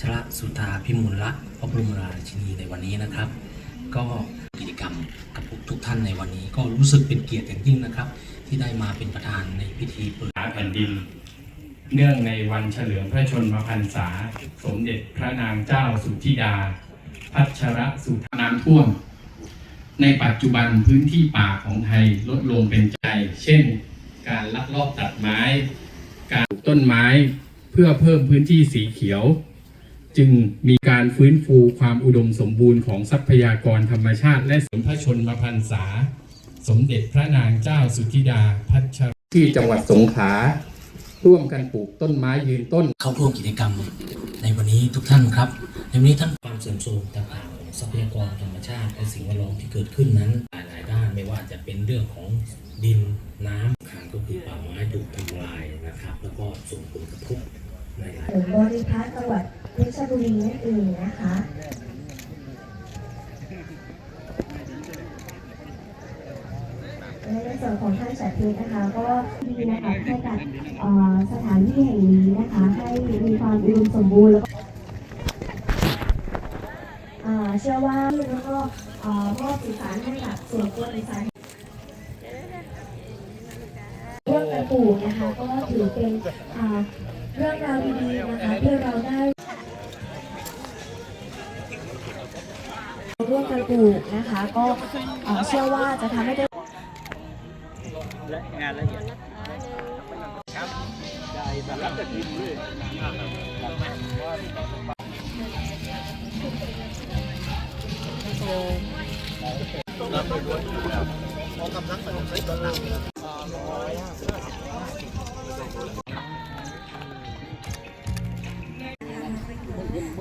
ชระสุธาพิมลรัตน์พระบรมราชินีในวันนี้นะครับ ก็กิจกรรมกับทุกท่านในวันนี้ ก็รู้สึกเป็นเกียรติอย่างยิ่งนะครับ ที่ได้มาเป็นประธานในพิธีเปิดษาแผ่นดิน เนื่องในวันเฉลิมพระชนมพรรษา สมเด็จพระนางเจ้าสุธิดา พัชรสุธาน้ำท่วม ในปัจจุบันพื้นที่ป่าของไทยลดลงเป็นใจ เช่น การลักลอบตัดไม้ การปลูกต้นไม้เพื่อเพิ่มพื้นที่สีเขียว จึงมีการฟื้นฟูความอุดมสมบูรณ์ของทรัพยากรธรรมชาติ และสมพระชนมพรรษา สมเด็จพระนางเจ้าสุธิดาพัชรที่จังหวัดสงขลาร่วมกันปลูกต้นไม้ยืนต้น เข้าร่วมกิจกรรมในวันนี้ทุกท่านครับ ในวันนี้ท่านความเสื่อมโทรมต่างๆของทรัพยากรธรรมชาติและสิ่งแวดล้อมที่เกิดขึ้นนั้นหลายๆด้านไม่ว่าจะเป็นเรื่องของดินน้ำขังก็คือป่าไม้ถูกทำลายนะครับ แล้วก็ส่งผลกระทบในหลาย ถึงบริพัตรจังหวัดเพชรบุรีนั่นเองนะคะและในส่วนของท่านสัตย์นะคะก็ดีนะคะให้กับสถานที่แห่งนี้นะคะให้มีความอุดมสมบูรณ์แล้วก็เชื่อว่าแล้วก็พ่อมอบสื่อสารให้กับส่วนกวในสารเรื่องการปลูกนะคะก็ถือเป็น เรื่องราวดีๆนะคะที่เราได้ร่วมกันปลูกนะคะ ก็เชื่อว่าจะทำให้ได้และงานละเอียดครับได้สารคดีเลยเราไปด้วยครับพอกับนักสนุกสนาน